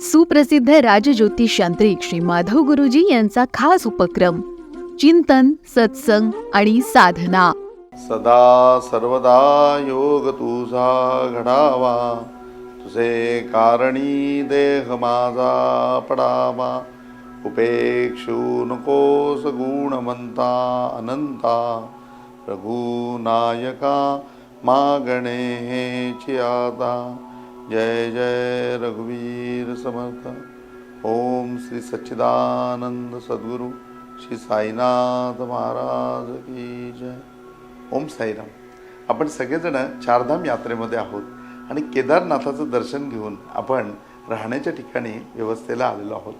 सुप्रसिद्ध राजज्योतिष यांत्रिक श्री माधव गुरुजी यांचा खास उपक्रम चिंतन सत्संग आणि साधना. सदा सर्वदा योग तुझा घडावा तुझे कारणी देह माझा पडावा. उपेक्षू नकोस गुणवंता अनंता रघुनायका मागणे हेची आता. जय जय रघुवीर समर्थ। ओम श्री सच्चिदानंद सद्गुरू श्री साईनाथ महाराज की जय। ओम साईराम। आपण सगळेजण चारधाम यात्रेमध्ये आहोत आणि केदारनाथाचं दर्शन घेऊन आपण राहण्याच्या ठिकाणी व्यवस्थेला आलेलो आहोत.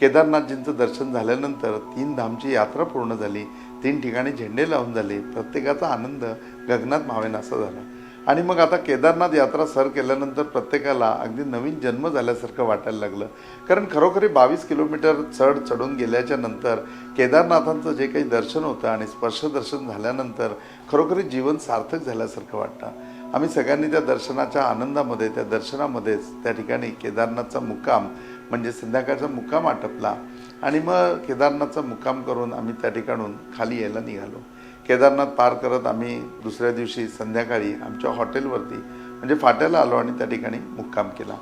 केदारनाथजींचं दर्शन झाल्यानंतर तीन धामची यात्रा पूर्ण झाली तीन ठिकाणी झेंडे लावून झाले प्रत्येकाचा आनंद गगनात मावेनासा झाला. आणि मग आता केदारनाथ यात्रा सर केल्यानंतर प्रत्येकाला अगदी नवीन जन्म झाल्यासारखं वाटायला लागलं. कारण खरोखरी बावीस किलोमीटर चढ चढून गेल्याच्यानंतर केदारनाथांचं जे काही दर्शन होतं आणि स्पर्शदर्शन झाल्यानंतर खरोखरी जीवन सार्थक झाल्यासारखं वाटतं. आम्ही सगळ्यांनी त्या दर्शनाच्या आनंदामध्ये त्या दर्शनामध्येच त्या ठिकाणी केदारनाथचा मुक्काम म्हणजे संध्याकाळचा मुक्काम आटपला. आणि मग केदारनाथचा मुक्काम करून आम्ही त्या ठिकाणून खाली यायला निघालो. केदारनाथ पार करत आम्ही दुसऱ्या दिवशी संध्याकाळी आमच्या हॉटेलवरती म्हणजे फाट्याला आलो आणि त्या ठिकाणी मुक्काम केला.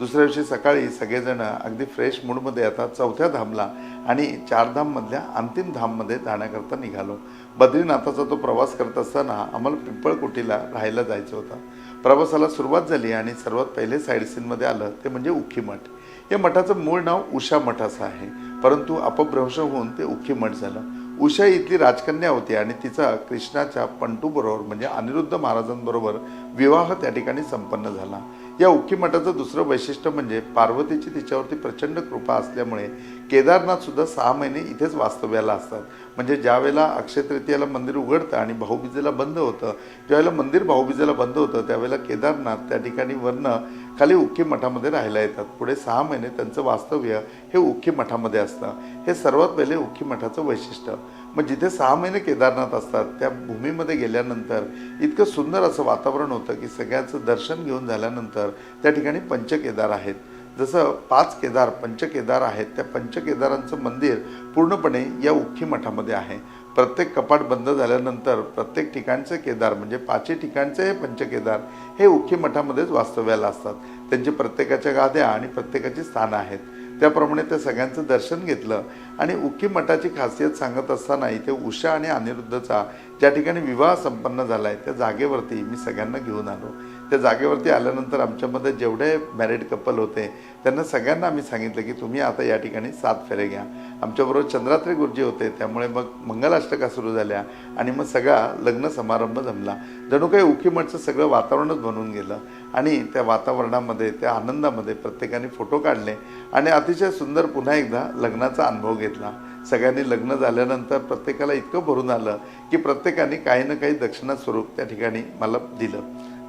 दुसऱ्या दिवशी सकाळी सगळेजण अगदी फ्रेश मूडमध्ये येतात चौथ्या धामला आणि चारधाममधल्या अंतिम धाममध्ये जाण्याकरता निघालो. बद्रीनाथाचा तो प्रवास करत असताना आम्हाला पिंपळकुटीला राहायला जायचं होतं. प्रवासाला सुरुवात झाली आणि सर्वात पहिले साईड सीनमध्ये आलं ते म्हणजे उखी मठ. या मठाचं मूळ नाव उषा मठ असं आहे परंतु अपभ्रंश होऊन ते उखी मठ झालं. उषा इथली राजकन्या होती आणि तिचा कृष्णाच्या पंटूबरोबर म्हणजे अनिरुद्ध महाराजांबरोबर विवाह त्या ठिकाणी संपन्न झाला. या उक्की मठाचं दुसरं वैशिष्ट्य म्हणजे पार्वतीची तिच्यावरती प्रचंड कृपा असल्यामुळे केदारनाथ सुद्धा सहा महिने इथेच वास्तव्याला असतात. म्हणजे ज्या वेळेला अक्षय तृतीयाला मंदिर उघडतं आणि भाऊबीजेला बंद होतं ज्यावेळेला मंदिर भाऊबीजेला बंद होतं त्यावेळेला केदारनाथ त्या ठिकाणी वरनं खाली उक्की मठामध्ये राहायला येतात. पुढे सहा महिने त्यांचं वास्तव्य हे उक्की मठामध्ये असतं. हे सर्वात पहिले उक्की मठाचं वैशिष्ट्य. मग जिथे सहा महिने केदारनाथ असतात त्या भूमीमध्ये गेल्यानंतर इतकं सुंदर असं वातावरण होतं की सगळ्यांचं दर्शन घेऊन झाल्यानंतर त्या ठिकाणी पंचकेदार आहेत. जसं पाच केदार पंचकेदार आहेत त्या पंचकेदारांचं मंदिर पूर्णपणे या उख्खी मठामध्ये आहे. प्रत्येक कपाट बंद झाल्यानंतर प्रत्येक ठिकाणचे केदार म्हणजे पाचही ठिकाणचे हे पंचकेदार हे उख्खी मठामध्येच वास्तव्याला असतात. त्यांची प्रत्येकाच्या गाद्या आणि प्रत्येकाची स्थानं आहेत. त्याप्रमाणे त्या सगळ्यांचं दर्शन घेतलं. आणि उक्की मठाची खासियत सांगत असताना इथे उषा आणि अनिरुद्धचा ज्या ठिकाणी विवाह संपन्न झाला आहे त्या जागेवरती मी सगळ्यांना घेऊन आलो. त्या जागेवरती आल्यानंतर आमच्यामध्ये जेवढे मॅरिड कपल होते त्यांना सगळ्यांना आम्ही सांगितलं की तुम्ही आता या ठिकाणी सात फेरे घ्या. आमच्याबरोबर चंद्रात्री गुरुजी होते त्यामुळे मग मंगलाष्टका सुरू झाल्या आणि मग सगळा लग्न समारंभ जमला. जणू काही उखीमठचं सगळं वातावरणच बनून गेलं. आणि त्या वातावरणामध्ये त्या आनंदामध्ये प्रत्येकाने फोटो काढले आणि अतिशय सुंदर पुन्हा एकदा लग्नाचा अनुभव घेतला. सगळ्यांनी लग्न झाल्यानंतर प्रत्येकाला इतकं भरून आलं की प्रत्येकाने काही ना काही दक्षिणा स्वरूप त्या ठिकाणी मला दिलं.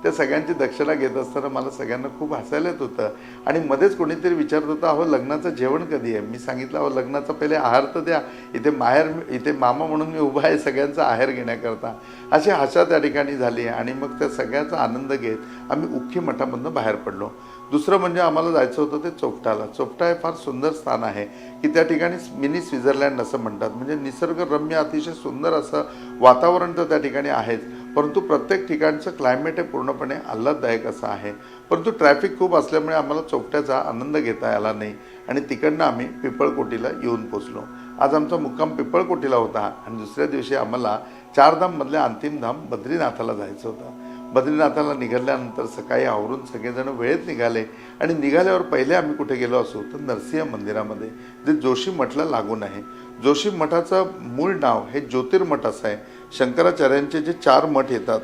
त्या सगळ्यांची दक्षिणा घेत असताना मला सगळ्यांना खूप हसायला येत होतं. आणि मध्येच कोणीतरी विचारत होतं अहो लग्नाचं जेवण कधी आहे? मी सांगितलं अहो लग्नाचा पहिले आहार तर द्या. इथे माहेर इथे मामा म्हणून मी उभा आहे सगळ्यांचा आहार घेण्याकरता. अशी हशा त्या ठिकाणी झाली आणि मग त्या सगळ्याचा आनंद घेत आम्ही उख्खी मठामधनं बाहेर पडलो. दुसरं म्हणजे आम्हाला जायचं होतं ते चोपटाला. चोपटा हे फार सुंदर स्थान आहे की त्या ठिकाणी मिनी स्वित्झर्लंड असं म्हणतात. म्हणजे निसर्गरम्य अतिशय सुंदर असं वातावरण तर त्या ठिकाणी आहेच. परंतु प्रत्येक ठिकाणचं क्लायमेट हे पूर्णपणे आल्हाददायक असं आहे. परंतु ट्रॅफिक खूप असल्यामुळे आम्हाला चोपट्याचा आनंद घेता आला नाही आणि तिकडनं आम्ही पिपळकोटीला येऊन पोचलो. आज आमचा मुक्काम पिपळकोटीला होता आणि दुसऱ्या दिवशी आम्हाला चारधाममधल्या अंतिम धाम बद्रीनाथाला जायचं होतं. बद्रीनाथाला निघाल्यानंतर सकाळी आवरून सगळेजण वेळेत निघाले आणि निघाल्यावर पहिले आम्ही कुठे गेलो असू तर नरसिंह मंदिरामध्ये जे जोशी मठला लागून आहे. जोशी मठाचं मूळ नाव हे ज्योतिर्मठ असं आहे. शंकराचार्यांचे जे चार मठ येतात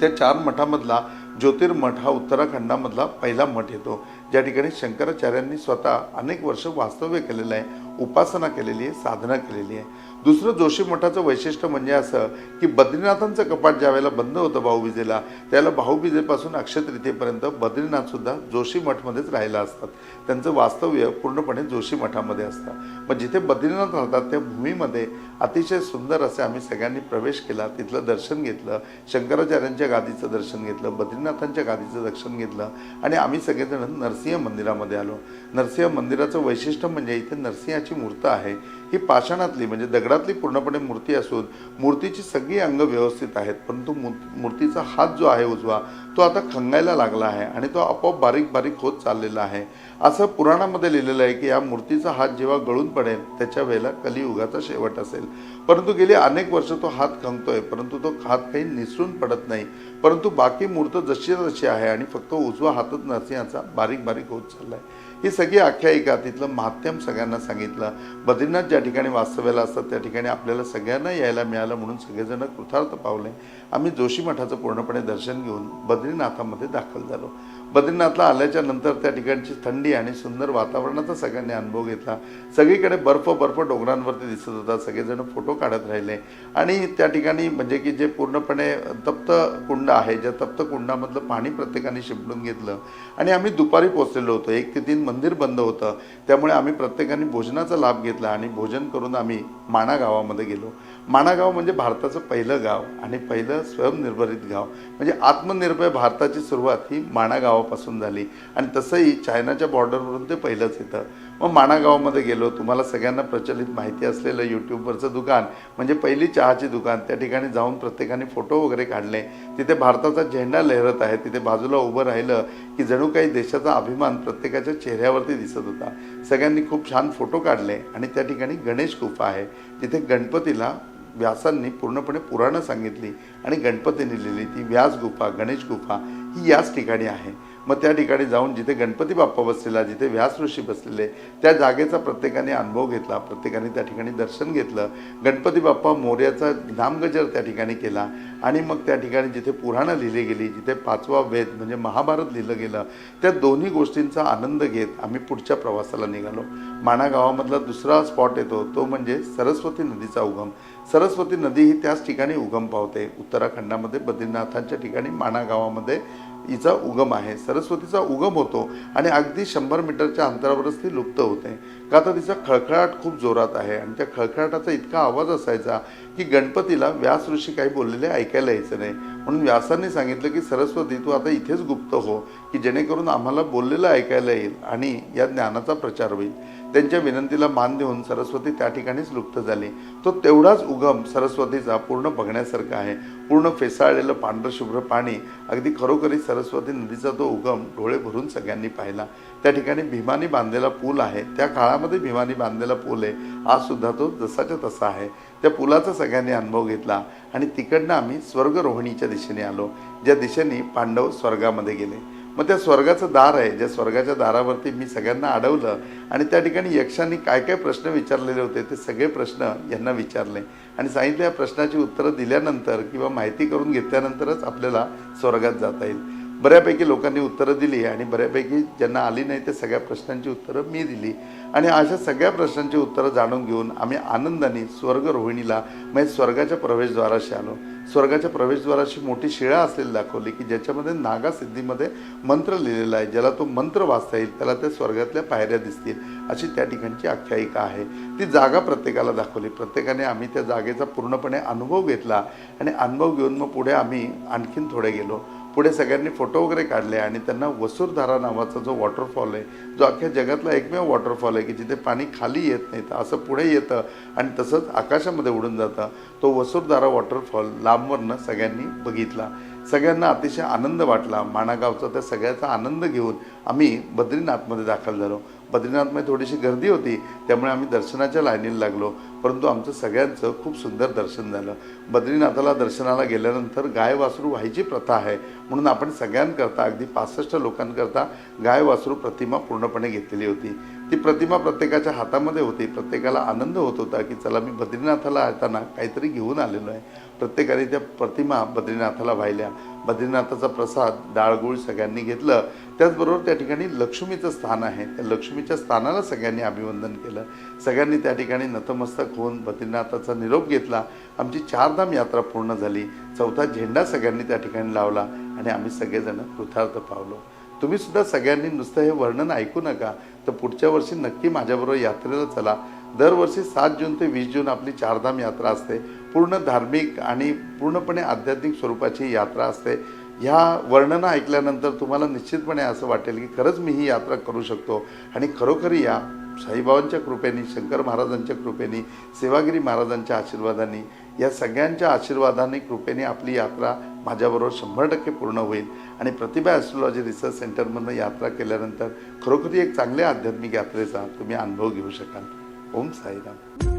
त्या चार मठामधला ज्योतिर्मठ हा उत्तराखंडामधला पहिला मठ येतो. ज्या ठिकाणी शंकराचार्यांनी स्वतः अनेक वर्ष वास्तव्य केलेलं आहे. उपासना केलेली आहे साधना केलेली आहे. दुसरं जोशी मठाचं वैशिष्ट्य म्हणजे असं की बद्रीनाथांचं कपाट ज्या वेळेला बंद होतं भाऊबीजेला त्याला भाऊबीजेपासून अक्षतरितेपर्यंत बद्रीनाथसुद्धा जोशी मठमध्येच राहिला असतात. त्यांचं वास्तव्य पूर्णपणे जोशी मठामध्ये असतं. मग जिथे बद्रीनाथ राहतात त्या भूमीमध्ये अतिशय सुंदर असे आम्ही सगळ्यांनी प्रवेश केला तिथलं दर्शन घेतलं शंकराचार्यांच्या गादीचं दर्शन घेतलं बद्रीनाथांच्या गादीचं दर्शन घेतलं आणि आम्ही सगळेजण नरसिंह मंदिरामध्ये आलो. नरसिंह मंदिराचं वैशिष्ट्य म्हणजे इथे नरसिंह मूर्त आहे. ही पाषाणातली म्हणजे दगडातली पूर्णपणे मूर्ती असून मूर्तीची सगळी अंग व्यवस्थित आहेत परंतु मूर्तीचा हात जो आहे उजवा तो आता खंगायला लागला आहे आणि तो आपोआप बारीक बारीक होत चाललेला आहे. असं पुराणामध्ये लिहिलेलं आहे की या मूर्तीचा हात जेव्हा गळून पडेल त्याच्या वेळेला कलियुगाचा शेवट असेल. परंतु गेली अनेक वर्ष तो हात खंगतोय परंतु तो हात काही निसरून पडत नाही. परंतु बाकी मूर्त जशी जशी आहे आणि फक्त उजवा हातच नरसिंहाचा बारीक बारीक होत चाललाय. ही सगळी आख्यायिका तिथलं माध्यम सगळ्यांना सांगितलं. बद्रीनाथ ज्या ठिकाणी वास्तव्याला असतात त्या ठिकाणी आपल्याला सगळ्यांना यायला मिळालं म्हणून सगळेजण कृतार्थ पावले. आम्ही जोशी मठाचं पूर्णपणे दर्शन घेऊन बद्रीनाथामध्ये दाखल झालो. बद्रीनाथला आल्याच्यानंतर त्या ठिकाणची थंडी आणि सुंदर वातावरणाचा सगळ्यांनी अनुभव घेतला. सगळीकडे बर्फ बर्फ डोंगरांवरती दिसत होता. सगळेजण फोटो काढत राहिले. आणि त्या ठिकाणी म्हणजे की जे पूर्णपणे तप्त कुंड आहे ज्या तप्त कुंडामधलं पाणी प्रत्येकाने शिंपडून घेतलं. आणि आम्ही दुपारी पोचलेलो होतो. एक ते तीन मंदिर बंद होतं. त्यामुळे आम्ही प्रत्येकाने भोजनाचा लाभ घेतला आणि भोजन करून आम्ही माणा गावामध्ये गेलो. माणागाव म्हणजे भारताचं पहिलं गाव आणि पहिलं स्वयंनिर्भरित गाव. म्हणजे आत्मनिर्भर भारताची सुरुवात ही माणागावापासून झाली. आणि तसंही चायनाच्या बॉर्डरवरून ते पहिलंच येतं. मग माणागावामध्ये गेलो. तुम्हाला सगळ्यांना प्रचलित माहिती असलेलं यूट्यूबवरचं दुकान म्हणजे पहिली चहाची दुकान. त्या ठिकाणी जाऊन प्रत्येकाने फोटो वगैरे काढले. तिथे भारताचा झेंडा लहरत आहे. तिथे बाजूला उभं राहिलं की जणू काही देशाचा अभिमान प्रत्येकाच्या चेहऱ्यावरती दिसत होता. सगळ्यांनी खूप छान फोटो काढले आणि त्या ठिकाणी गणेश गुफा आहे. तिथे गणपतीला व्यासांनी पूर्णपणे पुराणं सांगितली आणि गणपतीने लिहिली. ती व्यास गुफा गणेश गुफा ही याच ठिकाणी आहे. मग त्या ठिकाणी जाऊन जिथे गणपती बाप्पा बसलेला जिथे व्यास ऋषी बसलेले त्या जागेचा प्रत्येकाने अनुभव घेतला. प्रत्येकाने त्या ठिकाणी दर्शन घेतलं. गणपती बाप्पा मोर्याचा नामगजर त्या ठिकाणी केला आणि मग त्या ठिकाणी जिथे पुराणं लिहिली गेली जिथे पाचवा वेद म्हणजे महाभारत लिहिलं गेलं त्या दोन्ही गोष्टींचा आनंद घेत आम्ही पुढच्या प्रवासाला निघालो. माणा गावामधला दुसरा स्पॉट येतो तो म्हणजे सरस्वती नदीचा उगम. सरस्वती नदी ही त्याच ठिकाणी उगम पावते. उत्तराखंडामध्ये बद्रीनाथांच्या ठिकाणी माणा गावामध्ये हिचा उगम आहे. सरस्वतीचा उगम होतो आणि अगदी शंभर मीटरच्या अंतरावरच ती लुप्त होते. का तर तिचा खळखळाट खूप जोरात आहे आणि त्या खळखळाटाचा इतका आवाज असायचा की गणपतीला व्यास ऋषी काही बोललेले ऐकायला यायचं नाही. म्हणून व्यासांनी सांगितलं की सरस्वती तू आता इथेच गुप्त हो की जेणेकरून आम्हाला बोललेलं ऐकायला येईल आणि या ज्ञानाचा प्रचार होईल. त्यांच्या विनंतीला मान देऊन सरस्वती त्या ठिकाणीच लुप्त झाली. तो तेवढाच उगम सरस्वतीचा पूर्ण बघण्यासारखा आहे. पूर्ण फेसाळलेलं पांढरं शुभ्र पाणी अगदी खरोखरी सरस्वती नदीचा तो उगम डोळे भरून सगळ्यांनी पाहिला. त्या ठिकाणी भीमानी बांधलेला पूल आहे. त्या काळामध्ये भीमानी बांधलेला पूल आहे. आज सुद्धा तो जसाच्या तसा आहे. त्या पुलाचा सगळ्यांनी अनुभव घेतला आणि तिकडनं आम्ही स्वर्गरोहिणीच्या दिशेने आलो. ज्या दिशेने पांडव स्वर्गामध्ये गेले. मग त्या स्वर्गाचं दार आहे ज्या स्वर्गाच्या दारावरती मी सगळ्यांना अडवलं आणि त्या ठिकाणी यक्षांनी काय काय प्रश्न विचारलेले होते ते सगळे प्रश्न यांना विचारले. आणि सांगितले या प्रश्नाची उत्तरं दिल्यानंतर किंवा माहिती करून घेतल्यानंतरच आपल्याला स्वर्गात जाता येईल. बऱ्यापैकी लोकांनी उत्तरं दिली आणि बऱ्यापैकी ज्यांना आली नाही त्या सगळ्या प्रश्नांची उत्तरं मी दिली. आणि अशा सगळ्या प्रश्नांची उत्तरं जाणून घेऊन आम्ही आनंदाने स्वर्ग रोहिणीला म्हणजे स्वर्गाच्या प्रवेशद्वाराशी आलो. स्वर्गाच्या प्रवेशद्वाराशी मोठी शिळा असलेली दाखवली की ज्याच्यामध्ये नागा सिद्धीमध्ये मंत्र लिहिलेला आहे. ज्याला तो मंत्र वाचता येईल त्याला त्या स्वर्गातल्या पायऱ्या दिसतील अशी त्या ठिकाणची आख्यायिका आहे. ती जागा प्रत्येकाला दाखवली. प्रत्येकाने आम्ही त्या जागेचा पूर्णपणे अनुभव घेतला आणि अनुभव घेऊन मग पुढे आम्ही आणखीन थोडे गेलो. पुढे सगळ्यांनी फोटो वगैरे काढले आणि त्यांना वसूरधारा नावाचा जो वॉटरफॉल आहे जो अख्ख्या जगातला एकमेव वॉटरफॉल आहे की जिथे पाणी खाली येत नाही तर असं पुढे येतं आणि तसंच आकाशामध्ये उडून जातं तो वसूरधारा वॉटरफॉल लांबवरनं सगळ्यांनी बघितला. सगळ्यांना अतिशय आनंद वाटला. माणागावचा त्या सगळ्याचा आनंद घेऊन आम्ही बद्रीनाथमध्ये दाखल झालो. बद्रीनाथमध्ये थोडीशी गर्दी होती त्यामुळे आम्ही दर्शनाच्या लाईनीला लागलो. परंतु आमचं सगळ्यांचं खूप सुंदर दर्शन झालं. बद्रीनाथाला दर्शनाला गेल्यानंतर गाय वासरू व्हायची प्रथा आहे म्हणून आपण सगळ्यांकरता अगदी पासष्ट लोकांकरता गाय वासरू प्रतिमा पूर्णपणे घेतलेली होती. ती प्रतिमा प्रत्येकाच्या हातामध्ये होती. प्रत्येकाला आनंद होत होता की चला मी बद्रीनाथाला येताना काहीतरी घेऊन आलेलो आहे. प्रत्येकाने त्या प्रतिमा बद्रीनाथाला वाहिल्या. बद्रीनाथाचा प्रसाद डाळगुळ सगळ्यांनी घेतलं. त्याचबरोबर त्या ठिकाणी लक्ष्मीचं स्थान आहे. त्या लक्ष्मीच्या स्थानाला सगळ्यांनी अभिवंदन केलं. सगळ्यांनी त्या ठिकाणी नतमस्तक होऊन बद्रीनाथाचा निरोप घेतला. आमची चारधाम यात्रा पूर्ण झाली. चौथा झेंडा सगळ्यांनी त्या ठिकाणी लावला आणि आम्ही सगळेजण कृथार्थ पावलो. तुम्हीसुद्धा सगळ्यांनी नुसतं हे वर्णन ऐकू नका. तर पुढच्या वर्षी नक्की माझ्याबरोबर यात्रेला चला. दरवर्षी सात जून ते वीस जून आपली चारधाम यात्रा असते. पूर्ण धार्मिक आणि पूर्णपणे आध्यात्मिक स्वरूपाची यात्रा असते. ह्या वर्णनं ऐकल्यानंतर तुम्हाला निश्चितपणे असं वाटेल की खरंच मी ही यात्रा करू शकतो. आणि खरोखरी या साईबाबांच्या कृपेने शंकर महाराजांच्या कृपेने सेवागिरी महाराजांच्या आशीर्वादाने या सगळ्यांच्या आशीर्वादाने कृपेने आपली यात्रा माझ्याबरोबर शंभर टक्के पूर्ण होईल. आणि प्रतिभा ॲस्ट्रॉलॉजी रिसर्च सेंटरमधनं यात्रा केल्यानंतर खरोखरी एक चांगल्या आध्यात्मिक यात्रेचा तुम्ही अनुभव घेऊ शकाल. ओम साईराम